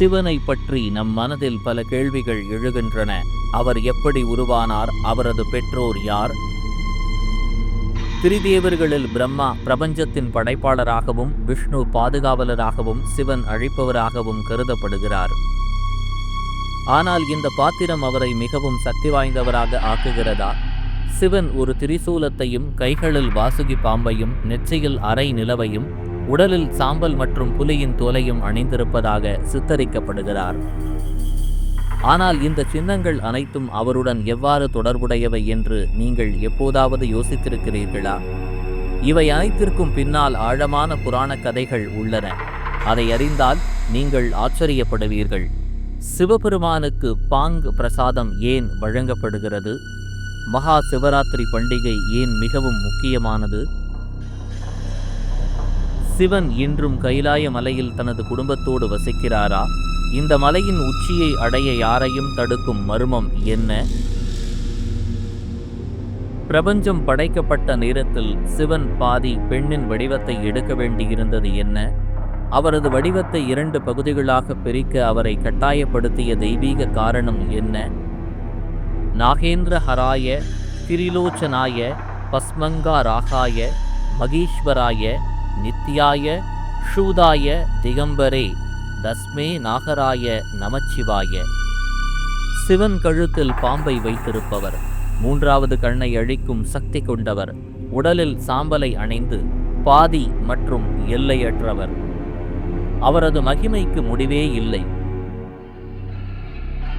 சிவனை பற்றி நம் மனதில் பல கேள்விகள் எழுகின்றன. அவர் எப்படி உருவானார்? அவரது பெற்றோர் யார்? திரிதேவர்களில் பிரம்மா பிரபஞ்சத்தின் படைப்பாளராகவும் விஷ்ணு பாதுகாவலராகவும் சிவன் அழிப்பவராகவும் கருதப்படுகிறார். ஆனால் இந்த பாத்திரம் அவரை மிகவும் சக்தி வாய்ந்தவராக ஆக்குகிறதா? சிவன் ஒரு திரிசூலத்தையும் கைகளில் வாசுகி பாம்பையும் நெற்றியில் அரை நிலவையும் உடலில் சாம்பல் மற்றும் புலியின் தோலையும் அணிந்திருப்பதாக சித்தரிக்கப்படுகிறார். ஆனால் இந்த சின்னங்கள் அனைத்தும் அவருடன் எவ்வாறு தொடர்புடையவை என்று நீங்கள் எப்போதாவது யோசித்திருக்கிறீர்களா? இவை அனைத்திற்கும் பின்னால் ஆழமான புராண கதைகள் உள்ளன. அதை அறிந்தால் நீங்கள் ஆச்சரியப்படுவீர்கள். சிவபெருமானுக்கு பாங் பிரசாதம் ஏன் வழங்கப்படுகிறது? மகா சிவராத்திரி பண்டிகை ஏன் மிகவும் முக்கியமானது? சிவன் இன்றும் கைலாய மலையில் தனது குடும்பத்தோடு வசிக்கிறாரா? இந்த மலையின் உச்சியை அடைய யாரையும் தடுக்கும் மர்மம் என்ன? பிரபஞ்சம் படைக்கப்பட்ட நேரத்தில் சிவன் பாதி பெண்ணின் வடிவத்தை எடுக்க வேண்டியிருந்தது என்ன? அவரது வடிவத்தை இரண்டு பகுதிகளாக பிரிக்க அவரை கட்டாயப்படுத்திய தெய்வீக காரணம் என்ன? நாகேந்திர ஹராய திரிலோச்சனாய பஸ்மங்கா ராகாய மகீஸ்வராய நித்யாய ஷூதாய திகம்பரே தஸ்மே நாகராய நமச்சிவாய. சிவன் கழுத்தில் பாம்பை வைத்திருப்பவர் மூன்றாவது கண்ணை அழிக்கும் சக்தி கொண்டவர் உடலில் சாம்பலை அணைந்து பாதி மற்றும் எல்லையற்றவர். அவரது மகிமைக்கு முடிவே இல்லை.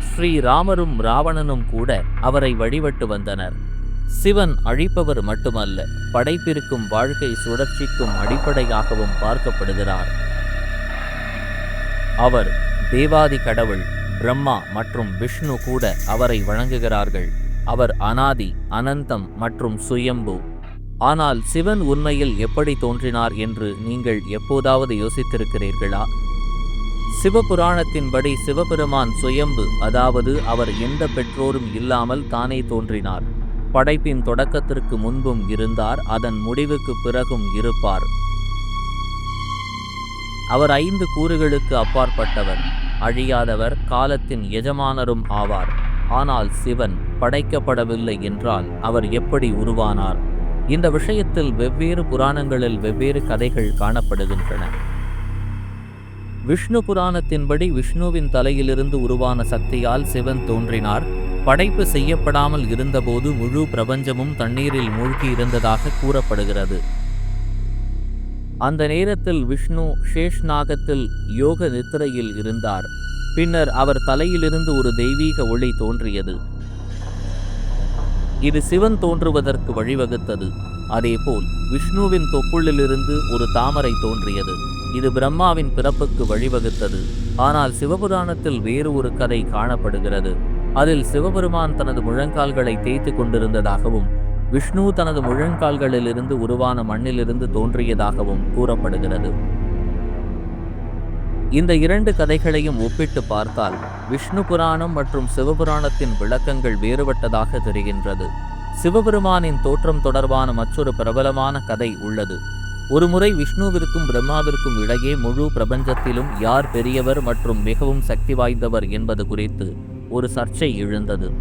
ஸ்ரீராமரும் ராவணனும் கூட அவரை வழிபட்டு வந்தனர். சிவன் அழிப்பவர் மட்டுமல்ல படைப்பிற்கும் வாழ்க்கை சுழற்சிக்கும் அடிப்படையாகவும் பார்க்கப்படுகிறார். அவர் தேவாதி கடவுள் பிரம்மா மற்றும் விஷ்ணு கூட அவரை வணங்குகிறார்கள். அவர் அனாதி அனந்தம் மற்றும் சுயம்பு. ஆனால் சிவன் உண்மையில் எப்படி தோன்றினார் என்று நீங்கள் எப்போதாவது யோசித்திருக்கிறீர்களா? சிவபுராணத்தின்படி சிவபெருமான் சுயம்பு அதாவது அவர் எந்த பெற்றோரும் இல்லாமல் தானே தோன்றினார். படைப்பின் தொடக்கத்திற்கு முன்பும் இருந்தார் அதன் முடிவுக்கு பிறகும் இருப்பார். அவர் ஐந்து கூறுகளுக்கு அப்பாற்பட்டவர். அழியாதவர் காலத்தின் எஜமானரும் ஆவார். ஆனால் சிவன் படைக்கப்படவில்லை என்றால் அவர் எப்படி உருவானார்? இந்த விஷயத்தில் வெவ்வேறு புராணங்களில் வெவ்வேறு கதைகள் காணப்படுகின்றன. விஷ்ணு புராணத்தின்படி விஷ்ணுவின் தலையிலிருந்து உருவான சக்தியால் சிவன் தோன்றினார். படைப்பு செய்யப்படாமல் இருந்தபோது முழு பிரபஞ்சமும் தண்ணீரில் மூழ்கி இருந்ததாக கூறப்படுகிறது. அந்த நேரத்தில் விஷ்ணு ஷேஷ்நாகத்தில் யோக நித்திரையில் இருந்தார். பின்னர் அவர் தலையிலிருந்து ஒரு தெய்வீக ஒளி தோன்றியது. இது சிவன் தோன்றுவதற்கு வழிவகுத்தது. அதேபோல் விஷ்ணுவின் தொப்புளிலிருந்து ஒரு தாமரை தோன்றியது. இது பிரம்மாவின் பிறப்புக்கு வழிவகுத்தது. ஆனால் சிவபுராணத்தில் வேறு ஒரு கதை காணப்படுகிறது. அதில் சிவபெருமான் தனது முழங்கால்களை தேய்த்து கொண்டிருந்ததாகவும் விஷ்ணு தனது முழங்கால்களிலிருந்து உருவான மண்ணிலிருந்து தோன்றியதாகவும் கூறப்படுகிறது. இந்த இரண்டு கதைகளையும் ஒப்பிட்டு பார்த்தால் விஷ்ணு புராணம் மற்றும் சிவபுராணத்தின் விளக்கங்கள் வேறுபட்டதாக தெரிகின்றது. சிவபெருமானின் தோற்றம் தொடர்பான மற்றொரு பிரபலமான கதை உள்ளது. ஒருமுறை விஷ்ணுவிற்கும் பிரம்மாவிற்கும் இடையே முழு பிரபஞ்சத்திலும் யார் பெரியவர் மற்றும் மிகவும் சக்தி வாய்ந்தவர் என்பது குறித்து ஒரு சர்ச்சை எழுந்தது.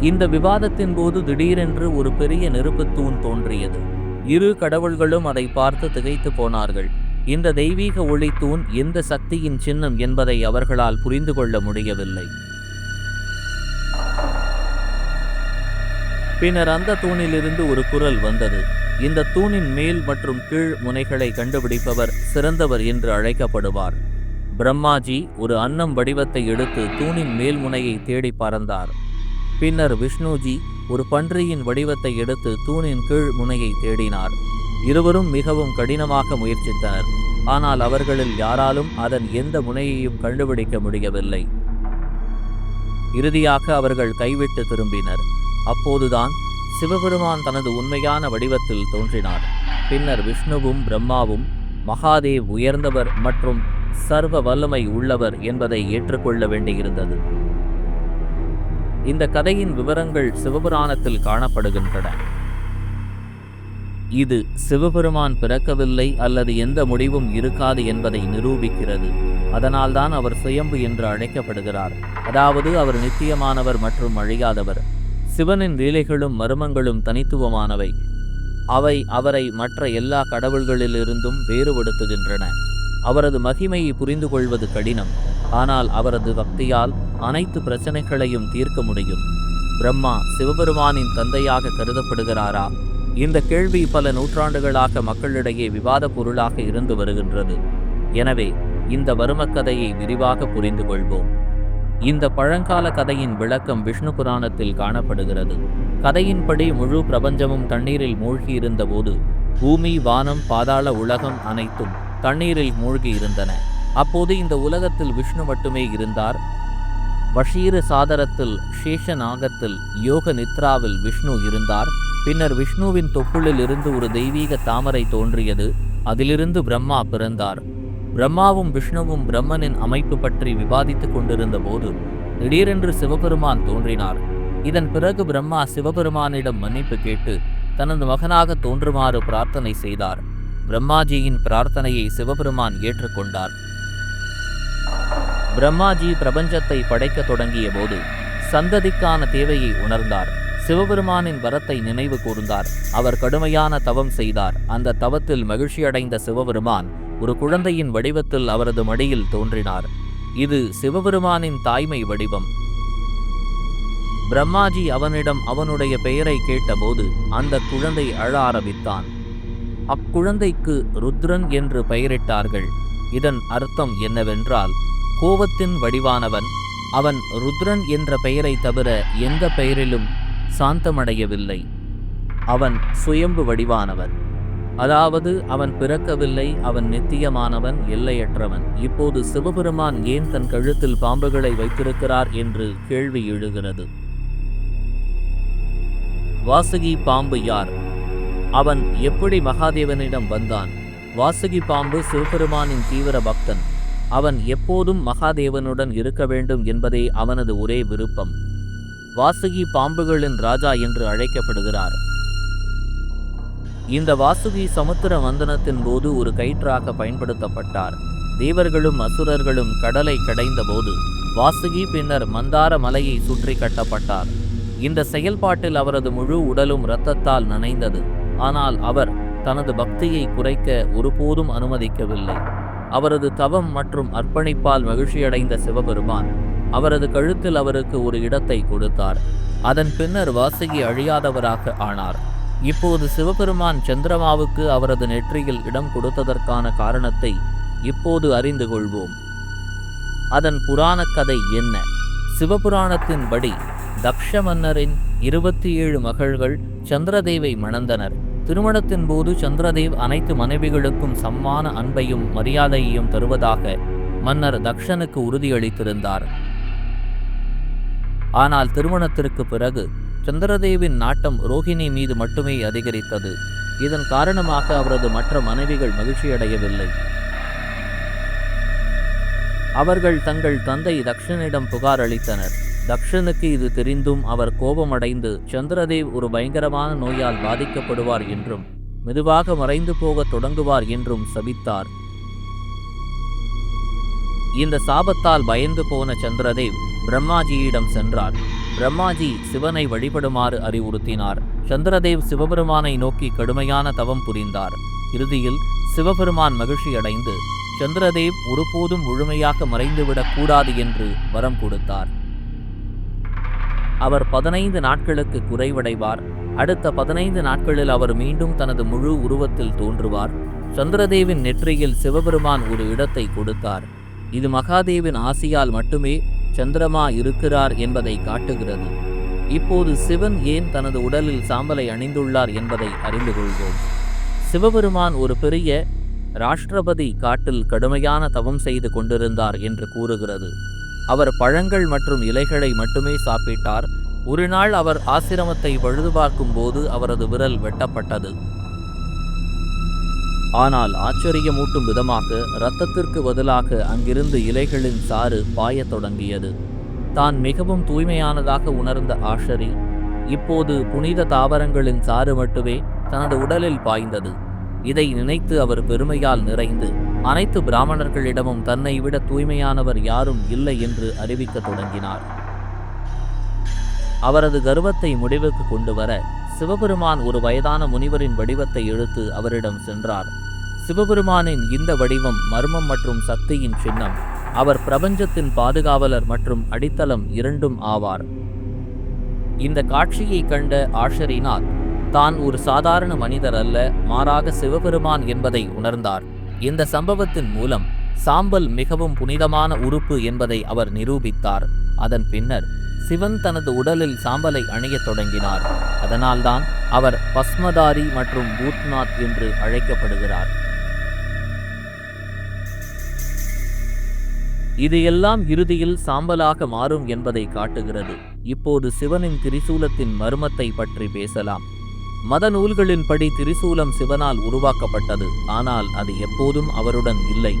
இந்த விவாதத்தின் போது திடீரென்று ஒரு பெரிய நெருப்புத் தூண் தோன்றியது. இரு கடவுள்களும் அதை பார்த்து திகைத்து போனார்கள். இந்த தெய்வீக ஒளி தூண் எந்த சக்தியின் சின்னம் என்பதை அவர்களால் புரிந்து கொள்ள முடியவில்லை. பின்னர் அந்த தூணிலிருந்து ஒரு குரல் வந்தது. இந்த தூணின் மேல் மற்றும் கீழ் முனைகளை கண்டுபிடிப்பவர் சிறந்தவர் என்று அழைக்கப்படுவார். பிரம்மாஜி ஒரு அன்னம் வடிவத்தை எடுத்து தூணின் மேல் முனையை தேடி பறந்தார். பின்னர் விஷ்ணுஜி ஒரு பன்றியின் வடிவத்தை எடுத்து தூணின் கீழ் முனையை தேடினார். இருவரும் மிகவும் கடினமாக முயற்சித்தனர். ஆனால் அவர்களில் யாராலும் அதன் எந்த முனையையும் கண்டுபிடிக்க முடியவில்லை. இறுதியாக அவர்கள் கைவிட்டு திரும்பினர். அப்போதுதான் சிவபெருமான் தனது உண்மையான வடிவத்தில் தோன்றினார். பின்னர் விஷ்ணுவும் பிரம்மாவும் மகாதேவ் உயர்ந்தவர் மற்றும் சர்வ வல்லமை உள்ளவர் என்பதை ஏற்றுக்கொள்ள வேண்டியிருந்தது. இந்த கதையின் விவரங்கள் சிவபுராணத்தில் காணப்படுகின்றன. இது சிவபெருமான் பிறக்கவில்லை அல்லது எந்த முடிவும் இருக்காது என்பதை நிரூபிக்கிறது. அதனால்தான் அவர் சுயம்பு என்று அழைக்கப்படுகிறார். அதாவது அவர் நித்தியமானவர் மற்றும் அழியாதவர். சிவனின் லீலைகளும் மர்மங்களும் தனித்துவமானவை. அவை அவரை மற்ற எல்லா கடவுள்களிலிருந்தும் வேறுபடுத்துகின்றன. அவரது மகிமையை புரிந்து கொள்வது கடினம். ஆனால் அவரது பக்தியால் அனைத்து பிரச்சனைகளையும் தீர்க்க முடியும். பிரம்மா சிவபெருமானின் தந்தையாக கருதப்படுகிறாரா? இந்த கேள்வி பல நூற்றாண்டுகளாக மக்களிடையே விவாத பொருளாக இருந்து வருகின்றது. எனவே இந்த வர்மக்கதையை விரிவாக புரிந்து கொள்வோம் இந்த பழங்கால கதையின் விளக்கம் விஷ்ணு புராணத்தில் காணப்படுகிறது. கதையின்படி முழு பிரபஞ்சமும் தண்ணீரில் மூழ்கியிருந்தபோது பூமி வானம் பாதாள உலகம் அனைத்தும் தண்ணீரில் மூழ்கியிருந்தன அப்போது இந்த உலகத்தில் விஷ்ணு மட்டுமே இருந்தார். வஷீர சாதரத்தில் சேஷநாகத்தில் யோக நித்ராவில் விஷ்ணு இருந்தார். பின்னர் விஷ்ணுவின் தொப்புளில் இருந்து ஒரு தெய்வீக தாமரை தோன்றியது. அதிலிருந்து பிரம்மா பிறந்தார். பிரம்மாவும் விஷ்ணுவும் பிரம்மனின் அமைப்பு பற்றி விவாதித்துக் கொண்டிருந்த போது திடீரென்று சிவபெருமான் தோன்றினார். இதன் பிறகு பிரம்மா சிவபெருமானிடம் மன்னிப்பு கேட்டு தனது மகனாக தோன்றுமாறு பிரார்த்தனை செய்தார். பிரம்மாஜியின் பிரார்த்தனையை சிவபெருமான் ஏற்றுக்கொண்டார். பிரம்மாஜி பிரபஞ்சத்தை படைக்கத் தொடங்கிய போது சந்ததிக்கான தேவையை உணர்ந்தார். சிவபெருமானின் வரத்தை நினைவு கூர்ந்தார். அவர் கடுமையான தவம் செய்தார். அந்த தவத்தில் மகிழ்ச்சியடைந்த சிவபெருமான் ஒரு குழந்தையின் வடிவத்தில் அவரது மடியில் தோன்றினார். இது சிவபெருமானின் தாய்மை வடிவம். பிரம்மாஜி அவனிடம் அவனுடைய பெயரை கேட்டபோது அந்த குழந்தை அழ ஆரம்பித்தான். அக்குழந்தைக்கு ருத்ரன் என்று பெயரிட்டார்கள். இதன் அர்த்தம் என்னவென்றால் கோபத்தின் வடிவானவன் அவன் ருத்ரன் என்ற பெயரை தவிர எந்த பெயரிலும் சாந்தமடையவில்லை. அவன் சுயம்பு வடிவானவன். அதாவது அவன் பிறக்கவில்லை அவன் நித்தியமானவன் எல்லையற்றவன். இப்போது சிவபெருமான் ஏன் தன் கழுத்தில் பாம்புகளை வைத்திருக்கிறார் என்று கேள்வி எழுகிறது. வாசுகி பாம்பு யார்? அவன் எப்படி மகாதேவனிடம் வந்தான்? வாசுகி பாம்பு சிவபெருமானின் தீவிர பக்தன். அவன் எப்போதும் மகாதேவனுடன் இருக்க வேண்டும் என்பதே அவனது ஒரே விருப்பம். வாசுகி பாம்புகளின் ராஜா என்று அழைக்கப்படுகிறார். இந்த வாசுகி சமுத்திர வந்தனத்தின் போது ஒரு கயிற்றாக பயன்படுத்தப்பட்டார். தேவர்களும் அசுரர்களும் கடலை கடைந்த போது வாசுகி பின்னர் மந்தார மலையை சுற்றி கட்டப்பட்டார். இந்த செயல்பாட்டில் அவரது முழு உடலும் இரத்தத்தால் நனைந்தது. ஆனால் அவர் தனது பக்தியை குறைக்க ஒருபோதும் அனுமதிக்கவில்லை. அவரது தவம் மற்றும் அர்ப்பணிப்பால் மகிழ்ச்சியடைந்த சிவபெருமான் அவரது கழுத்தில் அவருக்கு ஒரு இடத்தை கொடுத்தார். அதன் பின்னர் வாசகி அழியாதவராக ஆனார். இப்போது சிவபெருமான் சந்திரமாவுக்கு அவரது நெற்றியில் இடம் கொடுத்ததற்கான காரணத்தை இப்போது அறிந்து கொள்வோம். அதன் புராணக் கதை என்ன? சிவபுராணத்தின்படி தக்ஷ மன்னரின் இருபத்தி ஏழு மகள்கள் சந்திரதேவை மணந்தனர். திருமணத்தின் போது சந்திரதேவ் அனைத்து மனைவிகளுக்கும் சம்மான அன்பையும் மரியாதையையும் தருவதாக மன்னர் தக்ஷனுக்கு உறுதியளித்திருந்தார். ஆனால் திருமணத்திற்கு பிறகு சந்திரதேவின் நாட்டம் ரோஹிணி மீது மட்டுமே அதிகரித்தது. இதன் காரணமாக அவரது மற்ற மனைவிகள் மகிழ்ச்சியடையவில்லை. அவர்கள் தங்கள் தந்தை தக்ஷனிடம் புகார் அளித்தனர். தக்ஷனுக்கு இது தெரிந்தும் அவர் கோபமடைந்து சந்திரதேவ் ஒரு பயங்கரமான நோயால் பாதிக்கப்படுவார் என்றும் மெதுவாக மறைந்து போகத் தொடங்குவார் என்றும் சபித்தார். இந்த சாபத்தால் பயந்து போன சந்திரதேவ் பிரம்மாஜியிடம் சென்றார். பிரம்மாஜி சிவனை வழிபடுமாறு அறிவுறுத்தினார். சந்திரதேவ் சிவபெருமானை நோக்கி கடுமையான தவம் புரிந்தார். இறுதியில் சிவபெருமான் மகிழ்ச்சியடைந்து சந்திரதேவ் ஒருபோதும் முழுமையாக மறைந்துவிடக் கூடாது என்று வரம் கொடுத்தார். அவர் பதினைந்து நாட்களுக்கு குறைவடைவார். அடுத்த பதினைந்து நாட்களில் அவர் மீண்டும் தனது முழு உருவத்தில் தோன்றுவார். சந்திரதேவின் நெற்றியில் சிவபெருமான் ஒரு இடத்தை கொடுத்தார். இது மகாதேவின் ஆசியால் மட்டுமே சந்திரமா இருக்கிறார் என்பதை காட்டுகிறது. இப்போது சிவன் ஏன் தனது உடலில் சாம்பலை அணிந்துள்ளார் என்பதை அறிந்து கொள்வோம். சிவபெருமான் ஒரு பெரிய ராஷ்டிரபதி காட்டில் கடுமையான தவம் செய்து கொண்டிருந்தார் என்று கூறுகிறது. அவர் பழங்கள் மற்றும் இலைகளை மட்டுமே சாப்பிட்டார். ஒரு நாள் அவர் ஆசிரமத்தை பழுது பார்க்கும்போது அவரது விரல் வெட்டப்பட்டது. ஆனால் ஆச்சரியமூட்டும் விதமாக இரத்தத்திற்கு பதிலாக அங்கிருந்து இலைகளின் சாறு பாயத் தொடங்கியது. தான் மிகவும் தூய்மையானதாக உணர்ந்த ஆஷரி இப்போது புனித தாவரங்களின் சாறு மட்டுமே தனது உடலில் பாய்ந்தது. இதை நினைத்து அவர் பெருமையால் நிறைந்து அனைத்து பிராமணர்களிடமும் தன்னை விட தூய்மையானவர் யாரும் இல்லை என்று அறிவிக்கத் தொடங்கினார். அவரது கர்வத்தை முடிவுக்கு கொண்டு வர சிவபெருமான் ஒரு வயதான முனிவரின் வடிவத்தை எடுத்து அவரிடம் சென்றார். சிவபெருமானின் இந்த வடிவம் மர்மம் மற்றும் சக்தியின் சின்னம். அவர் பிரபஞ்சத்தின் பாதுகாவலர் மற்றும் அடித்தளம் இரண்டும் ஆவார். இந்த காட்சியை கண்ட ஆஷரிநாத் தான் ஒரு சாதாரண மனிதர் அல்ல மாறாக சிவபெருமான் என்பதை உணர்ந்தார். இந்த சம்பவத்தின் மூலம் சாம்பல் மிகவும் புனிதமான உறுப்பு என்பதை அவர் நிரூபித்தார். அதன் பின்னர் சிவன் தனது உடலில் சாம்பலை அணியத் தொடங்கினார். அதனால்தான் அவர் பஸ்மதாரி மற்றும் பூத்நாத் என்று அழைக்கப்படுகிறார். இது எல்லாம் இறுதியில் சாம்பலாக மாறும் என்பதை காட்டுகிறது. இப்போது சிவனின் திரிசூலத்தின் மர்மத்தை பற்றி பேசலாம். மத நூல்களின்படி திரிசூலம் சிவனால் உருவாக்கப்பட்டது. ஆனால் அது எப்போதும் அவருடன் இல்லை.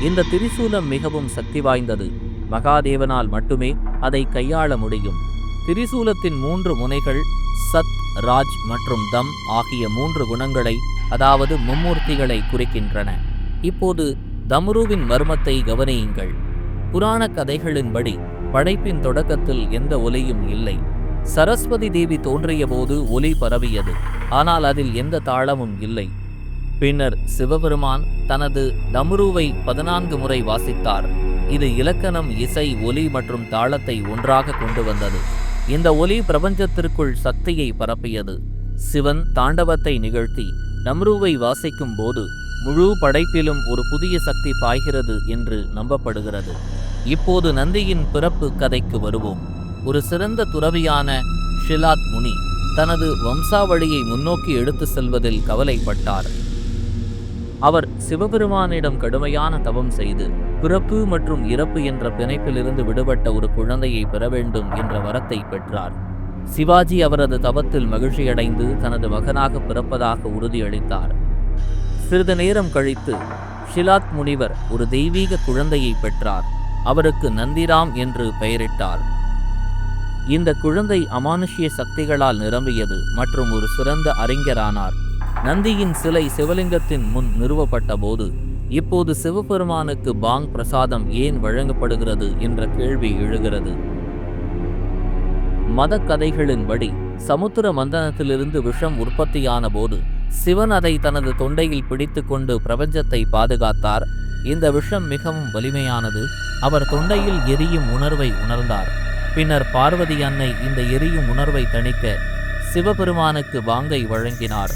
இந்த திரிசூலம் மிகவும் சக்தி வாய்ந்தது. மகாதேவனால் மட்டுமே அதை கையாள முடியும். திரிசூலத்தின் மூன்று முனைகள் சத் ராஜ் மற்றும் தம் ஆகிய மூன்று குணங்களை அதாவது மும்மூர்த்திகளை குறிக்கின்றன. இப்போது தம்ருவின் மர்மத்தை கவனியுங்கள். புராண கதைகளின்படி படைப்பின் தொடக்கத்தில் எந்த ஒலியும் இல்லை. சரஸ்வதி தேவி தோன்றியபோது ஒலி பரவியது. ஆனால் அதில் எந்த தாளமும் இல்லை. பின்னர் சிவபெருமான் தனது தம்ருவை பதினான்கு முறை வாசித்தார். இது இலக்கணம் இசை ஒலி மற்றும் தாளத்தை ஒன்றாக கொண்டு வந்தது. இந்த ஒலி பிரபஞ்சத்திற்குள் சக்தியை பரப்பியது. சிவன் தாண்டவத்தை நிகழ்த்தி நம்ருவை வாசிக்கும் போது முழு படைப்பிலும் ஒரு புதிய சக்தி பாய்கிறது என்று நம்பப்படுகிறது. இப்போது நந்தியின் பிறப்பு கதைக்கு வருவோம். ஒரு சிறந்த துறவியான ஷிலாத் முனி தனது வம்சாவளியை முன்னோக்கி எடுத்து செல்வதில் கவலைப்பட்டார். அவர் சிவபெருமானிடம் கடுமையான தவம் செய்து பிறப்பு மற்றும் இறப்பு என்ற பிணைப்பிலிருந்து விடுபட்ட ஒரு குழந்தையை பெற வேண்டும் என்ற வரத்தை பெற்றார். சிவாஜி அவரது தவத்தில் மகிழ்ச்சியடைந்து தனது மகனாக பிறப்பதாக உறுதியளித்தார். சிறிது நேரம் கழித்து ஷிலாத் முனிவர் ஒரு தெய்வீக குழந்தையை பெற்றார். அவருக்கு நந்திராம் என்று பெயரிட்டார். இந்த குழந்தை அமானுஷ்ய சக்திகளால் நிரம்பியது மற்றும் ஒரு சிறந்த அறிஞரானார். நந்தியின் சிலை சிவலிங்கத்தின் முன் நிறுவப்பட்ட போது இப்போது சிவபெருமானுக்கு பாங் பிரசாதம் ஏன் வழங்கப்படுகிறது என்ற கேள்வி எழுகிறது. மத கதைகளின்படி சமுத்திர மந்தனத்திலிருந்து விஷம் உற்பத்தியான போது சிவன் அதை தனது தொண்டையில் பிடித்துக்கொண்டு பிரபஞ்சத்தை பாதுகாத்தார். இந்த விஷம் மிகவும் வலிமையானது. அவர் தொண்டையில் எரியும் உணர்வை உணர்ந்தார். பின்னர் பார்வதி அன்னை இந்த எரியும் உணர்வை தணிக்க சிவபெருமானுக்கு வாங்கை வழங்கினார்.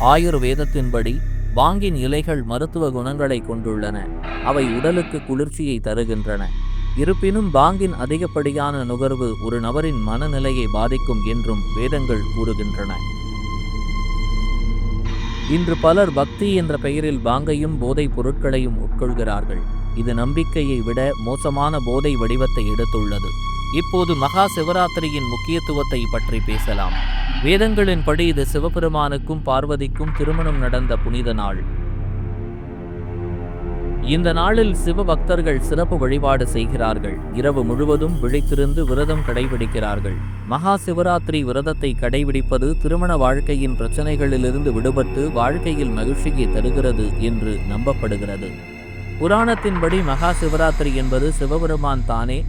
ஆயுர்வேதத்தின்படி வாங்கின் இலைகள் மருத்துவ குணங்களை கொண்டுள்ளன. அவை உடலுக்கு குளிர்ச்சியை தருகின்றன. இருப்பினும் பாங்கின் அதிகப்படியான நுகர்வு ஒரு நபரின் மனநிலையை பாதிக்கும் என்றும் வேதங்கள் கூறுகின்றன. இன்று பலர் பக்தி என்ற பெயரில் பாங்கையும் போதைப் பொருட்களையும் உட்கொள்கிறார்கள். இது நம்பிக்கையை விட மோசமான போதை வடிவத்தை எடுத்துள்ளது. இப்போது மகா சிவராத்திரியின் முக்கியத்துவத்தை பற்றி பேசலாம். வேதங்களின்படி இது சிவபெருமானுக்கும் பார்வதிக்கும் திருமணம் நடந்த புனித நாள். இந்த நாளில் சிவ பக்தர்கள் சிறப்பு வழிபாடு செய்கிறார்கள். இரவு முழுவதும் விழித்திருந்து விரதம் கடைபிடிக்கிறார்கள். மகா சிவராத்திரி விரதத்தை கடைபிடிப்பது திருமண வாழ்க்கையின் பிரச்சனைகளிலிருந்து விடுபட்டு வாழ்க்கையில் மகிழ்ச்சியை தருகிறது என்று நம்பப்படுகிறது. புராணத்தின்படி மகா சிவராத்திரி என்பது சிவபெருமான் தானே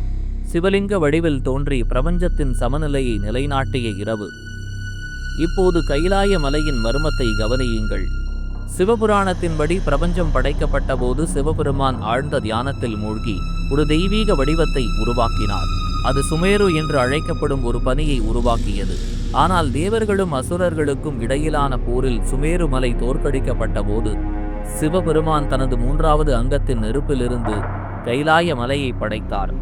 சிவலிங்க வடிவில் தோன்றி பிரபஞ்சத்தின் சமநிலையை நிலைநாட்டிய இரவு. இப்போது கைலாய மலையின் மர்மத்தை கவனியுங்கள். சிவபுராணத்தின்படி பிரபஞ்சம் படைக்கப்பட்ட போது சிவபெருமான் ஆழ்ந்த தியானத்தில் மூழ்கி ஒரு தெய்வீக வடிவத்தை உருவாக்கினார். அது சுமேரு என்று அழைக்கப்படும் ஒரு பணியை உருவாக்கியது. ஆனால் தேவர்களும் அசுரர்களுக்கும் இடையிலான போரில் சுமேரு மலை தோற்கடிக்கப்பட்ட போது சிவபெருமான் தனது மூன்றாவது அங்கத்தின் நெருப்பிலிருந்து கைலாய மலையை படைத்தார்.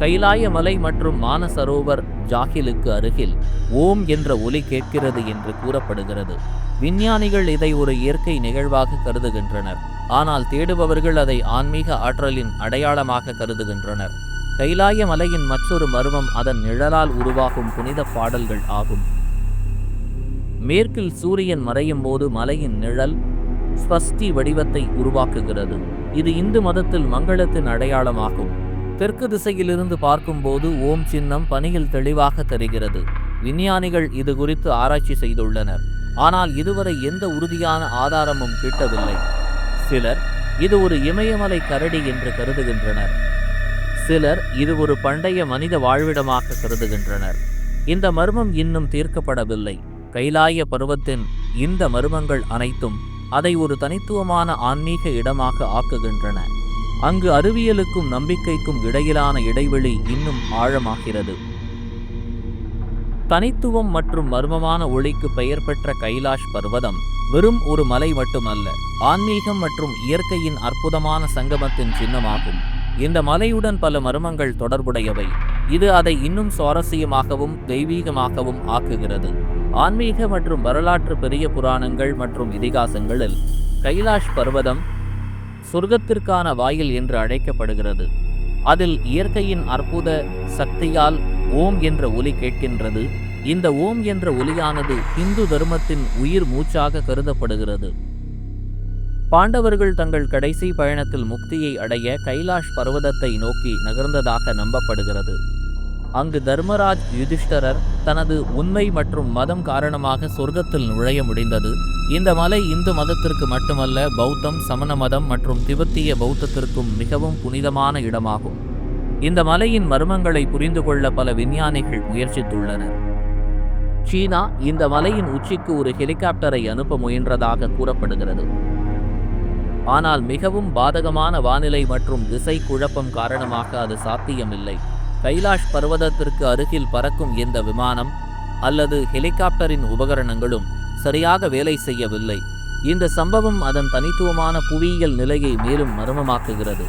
கைலாய மலை மற்றும் மானசரோவர் ஜாகிலுக்கு அருகில் ஓம் என்ற ஒலி கேட்கிறது என்று கூறப்படுகிறது. விஞ்ஞானிகள் இதை ஒரு இயற்கை நிகழ்வாக கருதுகின்றனர். ஆனால் தேடுபவர்கள் அதை ஆன்மீக ஆற்றலின் அடையாளமாக கருதுகின்றனர். கைலாய மலையின் மற்றொரு மர்மம் அதன் நிழலால் உருவாகும் புனித பாடல்கள் ஆகும். மேற்கில் சூரியன் மறையும் போது மலையின் நிழல் ஸ்வஸ்தி வடிவத்தை உருவாக்குகிறது. இது இந்து மதத்தில் மங்களத்தின் அடையாளமாகும். தெற்கு திசையிலிருந்து பார்க்கும்போது ஓம் சின்னம் பனியில் தெளிவாக தெரிகிறது. விஞ்ஞானிகள் இது குறித்து ஆராய்ச்சி செய்துள்ளனர். ஆனால் இதுவரை எந்த உறுதியான ஆதாரமும் கிட்டவில்லை. சிலர் இது ஒரு இமயமலை கரடி என்று கருதுகின்றனர். சிலர் இது ஒரு பண்டைய மனித வாழ்விடமாக கருதுகின்றனர். இந்த மர்மம் இன்னும் தீர்க்கப்படவில்லை. கைலாய பருவத்தின் இந்த மர்மங்கள் அனைத்தும் அதை ஒரு தனித்துவமான ஆன்மீக இடமாக ஆக்குகின்றன. அங்கு அறிவியலுக்கும் நம்பிக்கைக்கும் இடையிலான இடைவெளி இன்னும் ஆழமாகிறது. தனித்துவம் மற்றும் மர்மமான ஒளிக்கு பெயர் பெற்ற கைலாஷ் பர்வதம் வெறும் ஒரு மலை மட்டுமல்ல ஆன்மீகம் மற்றும் இயற்கையின் அற்புதமான சங்கமத்தின் சின்னமாகும். இந்த மலையுடன் பல மர்மங்கள் தொடர்புடையவை. இது அதை இன்னும் சுவாரஸ்யமாகவும் தெய்வீகமாகவும் ஆக்குகிறது. ஆன்மீக மற்றும் வரலாற்று பெரிய புராணங்கள் மற்றும் இதிகாசங்களில் கைலாஷ் பர்வதம் சொர்க்கத்திற்கான வாயில் என்று அழைக்கப்படுகிறது. அதில் இயற்கையின் அற்புத சக்தியால் ஓம் என்ற ஒலி கேட்கின்றது. இந்த ஓம் என்ற ஒலியானது இந்து தர்மத்தின் உயிர் மூச்சாக கருதப்படுகிறது. பாண்டவர்கள் தங்கள் கடைசி பயணத்தில் முக்தியை அடைய கைலாஷ் பர்வதத்தை நோக்கி நகர்ந்ததாக நம்பப்படுகிறது. அங்கு தர்மராஜ் யுதிஷ்டரர் தனது உண்மை மற்றும் மதம் காரணமாக சொர்க்கத்தில் நுழைய முடிந்தது. இந்த மலை இந்து மதத்திற்கு மட்டுமல்ல பௌத்தம் சமண மதம் மற்றும் திபெத்திய பௌத்தத்திற்கும் மிகவும் புனிதமான இடமாகும். இந்த மலையின் மர்மங்களை புரிந்து கொள்ள பல விஞ்ஞானிகள் முயற்சித்துள்ளனர். சீனா இந்த மலையின் உச்சிக்கு ஒரு ஹெலிகாப்டரை அனுப்ப முயன்றதாக கூறப்படுகிறது. ஆனால் மிகவும் பாதகமான வானிலை மற்றும் திசை குழப்பம் காரணமாக அது சாத்தியமில்லை. கைலாஷ் பர்வதத்திற்கு அருகில் பறக்கும் எந்த விமானம் அல்லது ஹெலிகாப்டரின் உபகரணங்களும் சரியாக வேலை செய்யவில்லை. இந்த சம்பவம் அதன் தனித்துவமான புவியியல் நிலையை மேலும் மர்மமாக்குகிறது.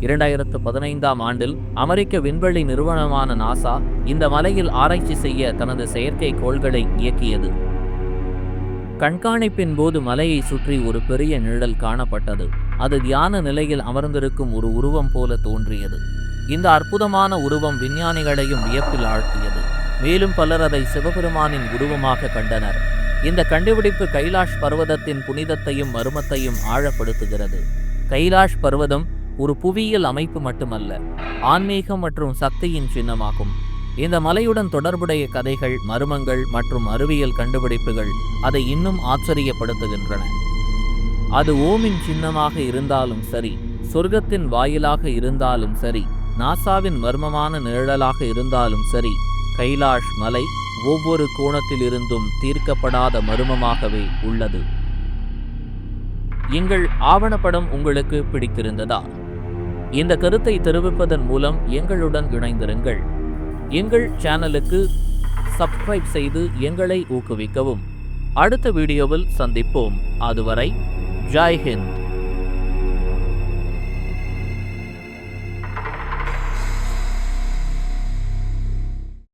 இரண்டாயிரத்து பதினைந்தாம் ஆண்டில் அமெரிக்க விண்வெளி நிறுவனமான நாசா இந்த மலையில் ஆராய்ச்சி செய்ய தனது செயற்கை கோள்களை இயக்கியது. கண்காணிப்பின் போது மலையை சுற்றி ஒரு பெரிய நிழல் காணப்பட்டது. அது தியான நிலையில் அமர்ந்திருக்கும் ஒரு உருவம் போல தோன்றியது. இந்த அற்புதமான உருவம் விஞ்ஞானிகளையும் வியப்பில் ஆழ்த்தியது. மேலும் பலர் அதை சிவபெருமானின் உருவமாக கண்டனர். இந்த கண்டுபிடிப்பு கைலாஷ் பர்வதத்தின் புனிதத்தையும் மர்மத்தையும் ஆழப்படுத்துகிறது. கைலாஷ் பர்வதம் ஒரு புவியியல் அமைப்பு மட்டுமல்ல ஆன்மீகம் மற்றும் சக்தியின் சின்னமாகும். இந்த மலையுடன் தொடர்புடைய கதைகள் மர்மங்கள் மற்றும் அறிவியல் கண்டுபிடிப்புகள் அதை இன்னும் ஆச்சரியப்படுத்துகின்றன. அது ஓமின் சின்னமாக இருந்தாலும் சரி சொர்க்கத்தின் வாயிலாக இருந்தாலும் சரி நாசாவின் மர்மமான நிழலாக இருந்தாலும் சரி கைலாஷ் மலை ஒவ்வொரு கோணத்திலிருந்தும் தீர்க்கப்படாத மர்மமாகவே உள்ளது. எங்கள் ஆவணப்படம் உங்களுக்கு பிடித்திருந்ததா? இந்த கருத்தை தெரிவிப்பதன் மூலம் எங்களுடன் இணைந்திருங்கள். எங்கள் சேனலுக்கு சப்ஸ்கிரைப் செய்து எங்களை ஊக்குவிக்கவும். அடுத்த வீடியோவில் சந்திப்போம். அதுவரை ஜாய் ஹிந்த்.